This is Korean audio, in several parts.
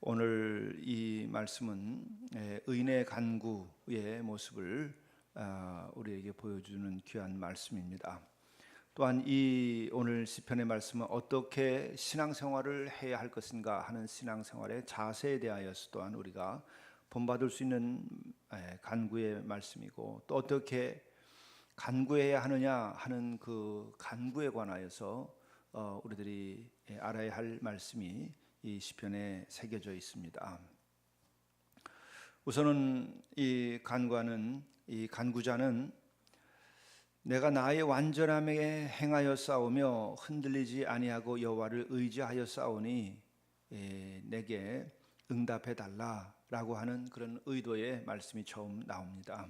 오늘 이 말씀은 에, 의인의 간구의 모습을 아, 우리에게 보여주는 귀한 말씀입니다. 또한 이 오늘 시편의 말씀은 어떻게 신앙생활을 해야 할 것인가 하는 신앙생활의 자세에 대하여서 또한 우리가 본받을 수 있는 에, 간구의 말씀이고 또 어떻게 간구해야 하느냐 하는 그 간구에 관하여서 어, 우리들이 예, 알아야 할 말씀이 이 시편에 새겨져 있습니다. 우선은 이 간구하는 이 간구자는 내가 나의 완전함에 행하여 싸우며 흔들리지 아니하고 여호와를 의지하여 싸우니 예, 내게 응답해 달라라고 하는 그런 의도의 말씀이 처음 나옵니다.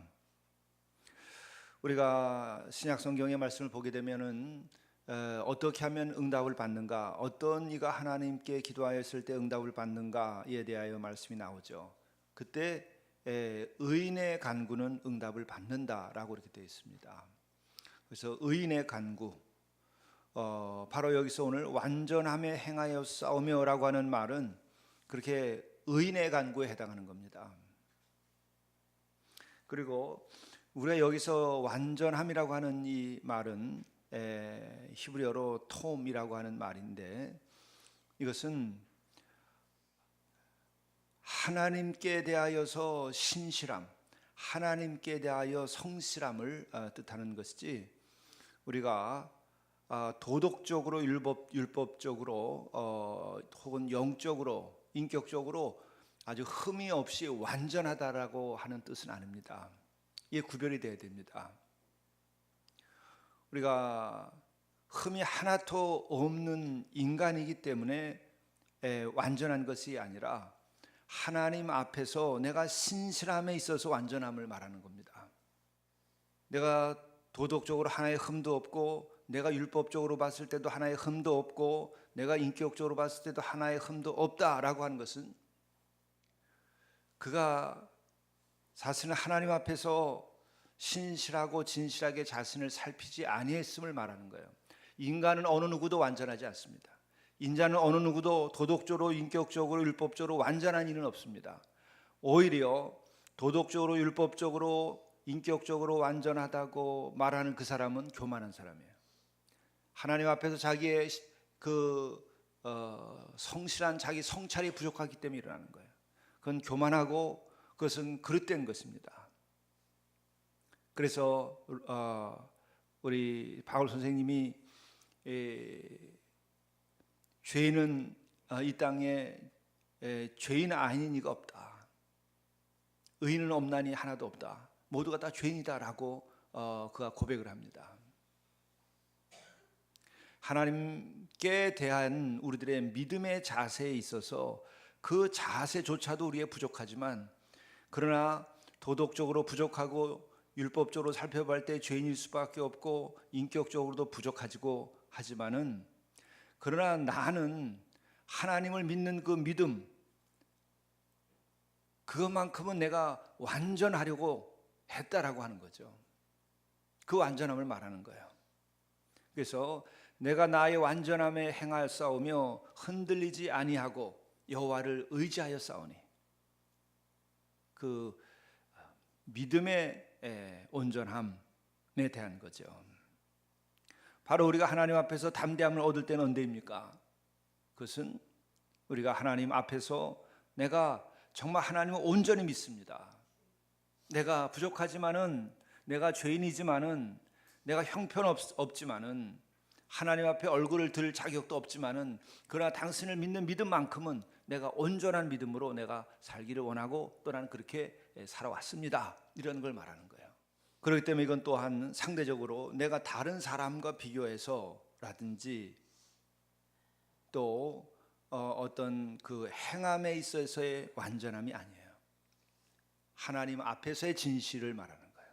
우리가 신약 성경의 말씀을 보게 되면은 어, 어떻게 하면 응답을 받는가, 어떤 이가 하나님께 기도하였을 때 응답을 받는가에 대하여 말씀이 나오죠. 그때 에, 의인의 간구는 응답을 받는다라고 이렇게 되어 있습니다. 그래서 의인의 간구, 어, 바로 여기서 오늘 완전함에 행하여 싸우며라고 하는 말은 그렇게 의인의 간구에 해당하는 겁니다. 그리고 우리가 여기서 완전함이라고 하는 이 말은 에, 히브리어로 톰이라고 하는 말인데 이것은 하나님께 대하여서 신실함, 하나님께 대하여 성실함을 어, 뜻하는 것이지 우리가 어, 도덕적으로 율법 율법적으로 어, 혹은 영적으로 인격적으로 아주 흠이 없이 완전하다라고 하는 뜻은 아닙니다. 이게 구별이 돼야 됩니다. 우리가 흠이 하나도 없는 인간이기 때문에 에, 완전한 것이 아니라 하나님 앞에서 내가 신실함에 있어서 완전함을 말하는 겁니다. 내가 도덕적으로 하나의 흠도 없고 내가 율법적으로 봤을 때도 하나의 흠도 없고 내가 인격적으로 봤을 때도 하나의 흠도 없다라고 하는 것은 그가 사실은 하나님 앞에서 신실하고 진실하게 자신을 살피지 아니했음을 말하는 거예요. 인간은 어느 누구도 완전하지 않습니다. 인자는 어느 누구도 도덕적으로 인격적으로 율법적으로 완전한 일은 없습니다. 오히려 도덕적으로 율법적으로 인격적으로 완전하다고 말하는 그 사람은 교만한 사람이에요. 하나님 앞에서 자기의 그 어, 성실한 자기 성찰이 부족하기 때문에 일어나는 거예요. 그건 교만하고 그것은 그릇된 것입니다. 그래서 어, 우리 바울 선생님이 에, 죄인은 어, 이 땅에 에, 죄인 아닌 이가 없다. 의인은 없나니 하나도 없다. 모두가 다 죄인이다라고 어, 그가 고백을 합니다. 하나님께 대한 우리들의 믿음의 자세에 있어서 그 자세조차도 우리의 부족하지만 그러나 도덕적으로 부족하고 율법적으로 살펴볼 때 죄인일 수밖에 없고 인격적으로도 부족하지고 하지만은 그러나 나는 하나님을 믿는 그 믿음 그것만큼은 내가 완전하려고 했다라고 하는 거죠. 그 완전함을 말하는 거예요. 그래서 내가 나의 완전함에 행하여 싸우며 흔들리지 아니하고 여호와를 의지하여 싸우니 그 믿음의 온전함에 대한 거죠. 바로 우리가 하나님 앞에서 담대함을 얻을 때는 언제입니까? 그것은 우리가 하나님 앞에서 내가 정말 하나님을 온전히 믿습니다. 내가 부족하지만은 내가 죄인이지만은 내가 형편없지만은 하나님 앞에 얼굴을 들 자격도 없지만은 그러나 당신을 믿는 믿음만큼은 내가 온전한 믿음으로 내가 살기를 원하고 또 나는 그렇게 살아왔습니다. 이런 걸 말하는 거예요. 그렇기 때문에 이건 또한 상대적으로 내가 다른 사람과 비교해서라든지 또 어떤 그 행함에 있어서의 완전함이 아니에요. 하나님 앞에서의 진실을 말하는 거예요.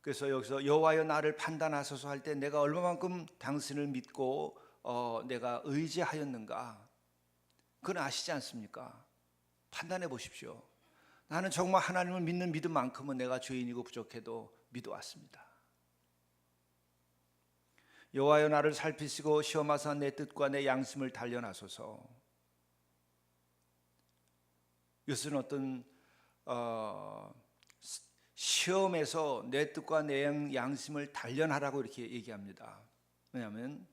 그래서 여기서 여호와여 나를 판단하소서 할 때 내가 얼마만큼 당신을 믿고 어, 내가 의지하였는가? 그건 아시지 않습니까? 판단해 보십시오. 나는 정말 하나님을 믿는 믿음만큼은 내가 죄인이고 부족해도 믿어왔습니다. 여호와여 나를 살피시고 시험하사 내 뜻과 내 양심을 단련하소서. 이것은 어떤 어, 시- 시험에서 내 뜻과 내 양- 양심을 단련하라고 이렇게 얘기합니다. 왜냐하면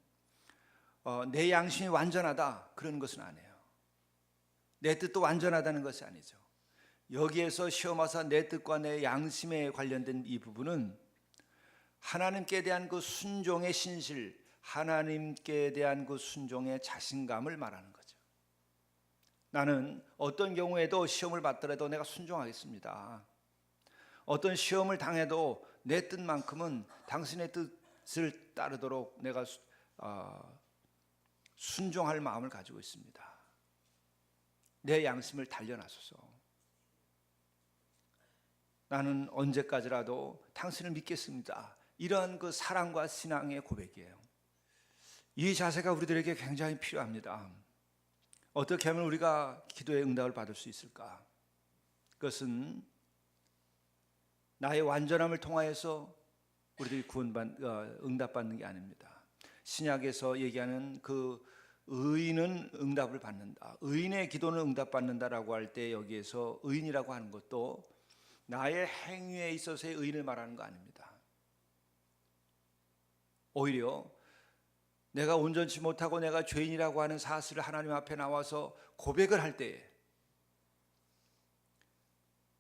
어, 내 양심이 완전하다 그런 것은 아니에요. 내 뜻도 완전하다는 것이 아니죠. 여기에서 시험하사 내 뜻과 내 양심에 관련된 이 부분은 하나님께 대한 그 순종의 신실, 하나님께 대한 그 순종의 자신감을 말하는 거죠. 나는 어떤 경우에도 시험을 받더라도 내가 순종하겠습니다. 어떤 시험을 당해도 내 뜻만큼은 당신의 뜻을 따르도록 내가 수- 어, 순종할 마음을 가지고 있습니다. 내 양심을 단련하소서. 나는 언제까지라도 당신을 믿겠습니다. 이러한 그 사랑과 신앙의 고백이에요. 이 자세가 우리들에게 굉장히 필요합니다. 어떻게 하면 우리가 기도의 응답을 받을 수 있을까? 그것은 나의 완전함을 통하여서 우리들이 구원받 어, 응답받는 게 아닙니다. 신약에서 얘기하는 그 의인은 응답을 받는다. 의인의 기도는 응답받는다라고 할 때 여기에서 의인이라고 하는 것도 나의 행위에 있어서의 의인을 말하는 거 아닙니다. 오히려 내가 온전치 못하고 내가 죄인이라고 하는 사실을 하나님 앞에 나와서 고백을 할 때에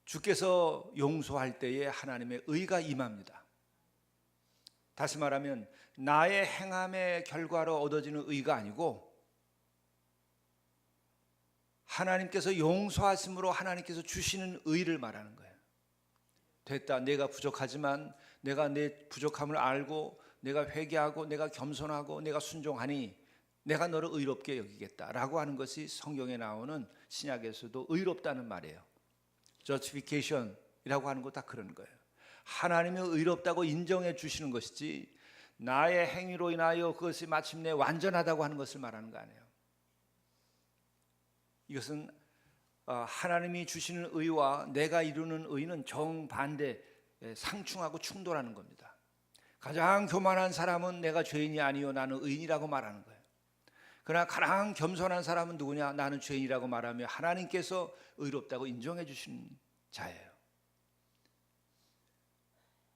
주께서 용서할 때에 하나님의 의가 임합니다. 다시 말하면 나의 행함의 결과로 얻어지는 의가 아니고 하나님께서 용서하심으로 하나님께서 주시는 의를 말하는 거예요. 됐다. 내가 부족하지만 내가 내 부족함을 알고 내가 회개하고 내가 겸손하고 내가 순종하니 내가 너를 의롭게 여기겠다라고 하는 것이 성경에 나오는 신약에서도 의롭다는 말이에요. justification이라고 하는 거 다 그런 거예요. 하나님이 의롭다고 인정해 주시는 것이지 나의 행위로 인하여 그것이 마침내 완전하다고 하는 것을 말하는 거 아니에요. 이것은 어, 하나님이 주시는 의와 내가 이루는 의는 정반대 예, 상충하고 충돌하는 겁니다. 가장 교만한 사람은 내가 죄인이 아니요 나는 의인이라고 말하는 거예요. 그러나 가장 겸손한 사람은 누구냐? 나는 죄인이라고 말하며 하나님께서 의롭다고 인정해 주시는 자예요.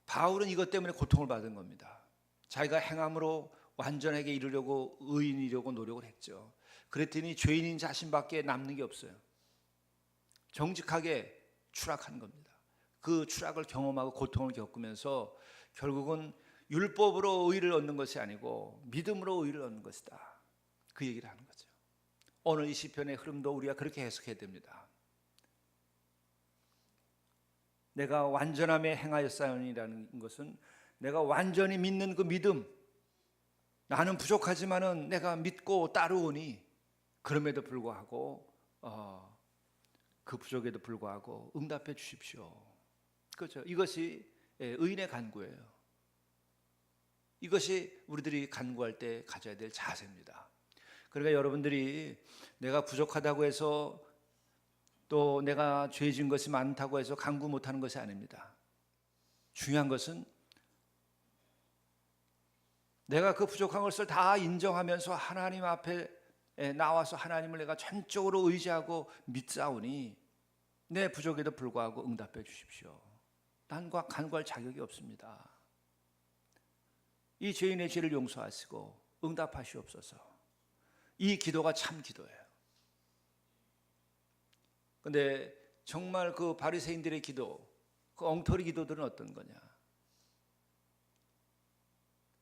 바울은 이것 때문에 고통을 받은 겁니다. 자기가 행함으로 완전하게 이루려고 의인이려고 노력을 했죠. 그랬더니 죄인인 자신밖에 남는 게 없어요. 정직하게 추락한 겁니다. 그 추락을 경험하고 고통을 겪으면서 결국은 율법으로 의를 얻는 것이 아니고 믿음으로 의를 얻는 것이다. 그 얘기를 하는 거죠. 오늘 이 시편의 흐름도 우리가 그렇게 해석해야 됩니다. 내가 완전함에 행하였사온이라는 것은 내가 완전히 믿는 그 믿음 나는 부족하지만은 내가 믿고 따르오니 그럼에도 불구하고 어, 그 부족에도 불구하고 응답해 주십시오. 그렇죠. 이것이 예, 의인의 간구예요. 이것이 우리들이 간구할 때 가져야 될 자세입니다. 그러니까 여러분들이 내가 부족하다고 해서 또 내가 죄진 것이 많다고 해서 간구 못하는 것이 아닙니다. 중요한 것은 내가 그 부족한 것을 다 인정하면서 하나님 앞에 나와서 하나님을 내가 전적으로 의지하고 믿사오니 내 부족에도 불구하고 응답해 주십시오. 난과 간구할 자격이 없습니다. 이 죄인의 죄를 용서하시고 응답하시옵소서. 이 기도가 참 기도예요. 근데 정말 그 바리새인들의 기도, 그 엉터리 기도들은 어떤 거냐?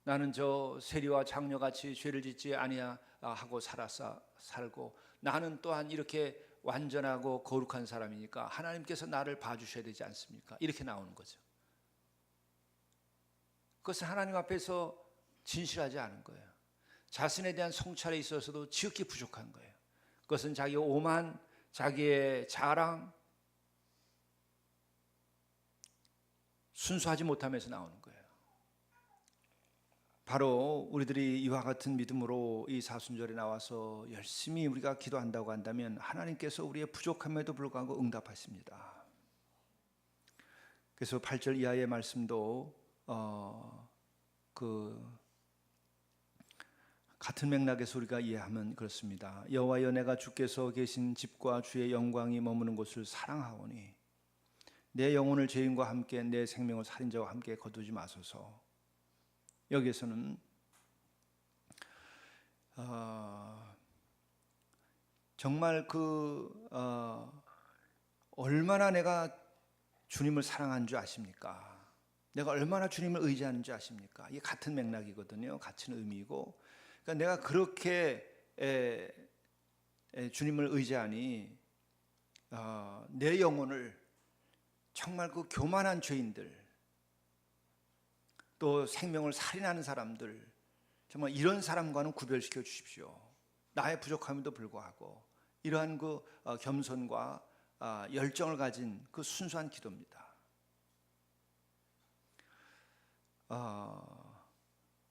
나는 저 세리와 장녀같이 죄를 짓지 아니하고 살았사 살고 나는 또한 이렇게 완전하고 거룩한 사람이니까 하나님께서 나를 봐주셔야 되지 않습니까? 이렇게 나오는 거죠. 그것은 하나님 앞에서 진실하지 않은 거예요. 자신에 대한 성찰에 있어서도 지극히 부족한 거예요. 그것은 자기 오만, 자기의 자랑, 순수하지 못함에서 나오는 거예요. 바로 우리들이 이와 같은 믿음으로 이 사순절에 나와서 열심히 우리가 기도한다고 한다면 하나님께서 우리의 부족함에도 불구하고 응답하십니다. 그래서 8절 이하의 말씀도 어, 그 같은 맥락에서 우리가 이해하면 그렇습니다. 여호와여 내가 주께서 계신 집과 주의 영광이 머무는 곳을 사랑하오니 내 영혼을 죄인과 함께 내 생명을 살인자와 함께 거두지 마소서. 여기에서는 어, 정말 그 어, 얼마나 내가 주님을 사랑한 줄 아십니까? 내가 얼마나 주님을 의지하는 줄 아십니까? 이게 같은 맥락이거든요. 같은 의미이고, 그러니까 내가 그렇게 에, 에, 주님을 의지하니 어, 내 영혼을 정말 그 교만한 죄인들, 또 생명을 살인하는 사람들, 정말 이런 사람과는 구별시켜 주십시오. 나의 부족함에도 불구하고 이러한 그 어, 겸손과 아, 열정을 가진 그 순수한 기도입니다. 어,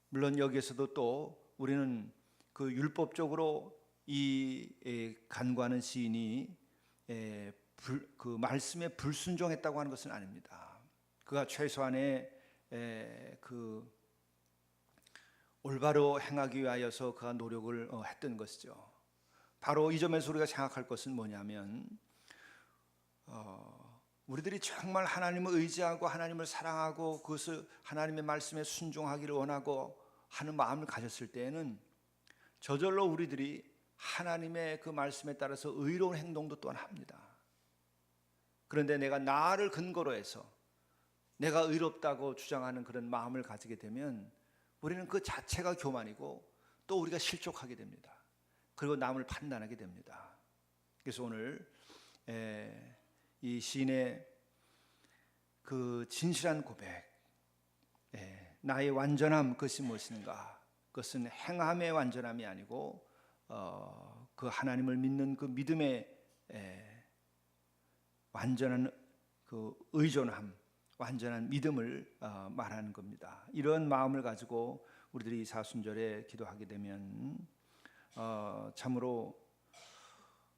물론 여기에서도 또 우리는 그 율법적으로 이 에, 간과하는 시인이 에, 불, 그 말씀에 불순종했다고 하는 것은 아닙니다. 그가 최소한의 에, 그 올바로 행하기 위하여서 그가 노력을 어, 했던 것이죠. 바로 이 점에서 우리가 생각할 것은 뭐냐면 어, 우리들이 정말 하나님을 의지하고 하나님을 사랑하고 그것을 하나님의 말씀에 순종하기를 원하고 하는 마음을 가졌을 때에는 저절로 우리들이 하나님의 그 말씀에 따라서 의로운 행동도 또한 합니다. 그런데 내가 나를 근거로 해서 내가 의롭다고 주장하는 그런 마음을 가지게 되면 우리는 그 자체가 교만이고 또 우리가 실족하게 됩니다. 그리고 남을 판단하게 됩니다. 그래서 오늘 에, 이 시인의 그 진실한 고백, 예, 나의 완전함 그것이 무엇인가? 그것은 행함의 완전함이 아니고 어, 그 하나님을 믿는 그 믿음의 예, 완전한 그 의존함, 완전한 믿음을 어, 말하는 겁니다. 이런 마음을 가지고 우리들이 사순절에 기도하게 되면 어, 참으로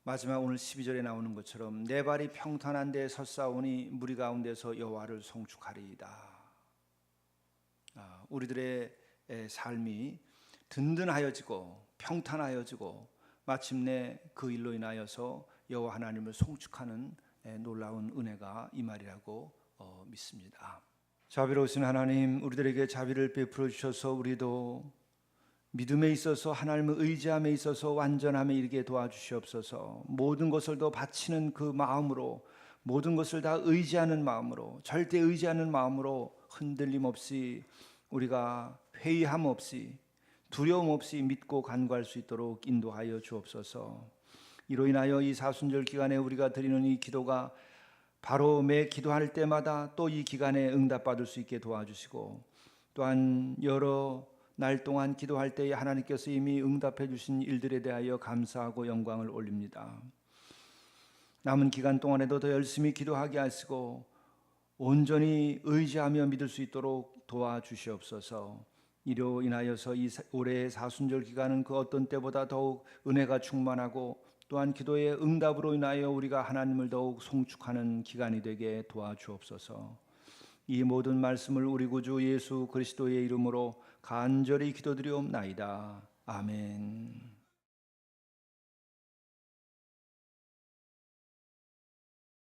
마지막 오늘 12절에 나오는 것처럼 내 발이 평탄한 데 섰사오니 무리 가운데서 여호와를 송축하리이다. 아, 우리들의 삶이 든든하여지고 평탄하여지고 마침내 그 일로 인하여서 여호와 하나님을 송축하는 놀라운 은혜가 이 말이라고 어, 믿습니다. 자비로우신 하나님, 우리들에게 자비를 베풀어 주셔서 우리도 믿음에 있어서 하나님을 의지함에 있어서 완전함에 이르게 도와주시옵소서. 모든 것을 더 바치는 그 마음으로 모든 것을 다 의지하는 마음으로 절대 의지하는 마음으로 흔들림 없이 우리가 회의함 없이 두려움 없이 믿고 간구할 수 있도록 인도하여 주옵소서. 이로 인하여 이 사순절 기간에 우리가 드리는 이 기도가 바로 매 기도할 때마다 또 이 기간에 응답받을 수 있게 도와주시고 또한 여러 날 동안 기도할 때에 하나님께서 이미 응답해 주신 일들에 대하여 감사하고 영광을 올립니다. 남은 기간 동안에도 더 열심히 기도하게 하시고 온전히 의지하며 믿을 수 있도록 도와주시옵소서. 이로 인하여서 이 올해의 사순절 기간은 그 어떤 때보다 더욱 은혜가 충만하고 또한 기도의 응답으로 인하여 우리가 하나님을 더욱 송축하는 기간이 되게 도와주옵소서. 이 모든 말씀을 우리 구주 예수 그리스도의 이름으로 간절히 기도드리옵나이다. 아멘.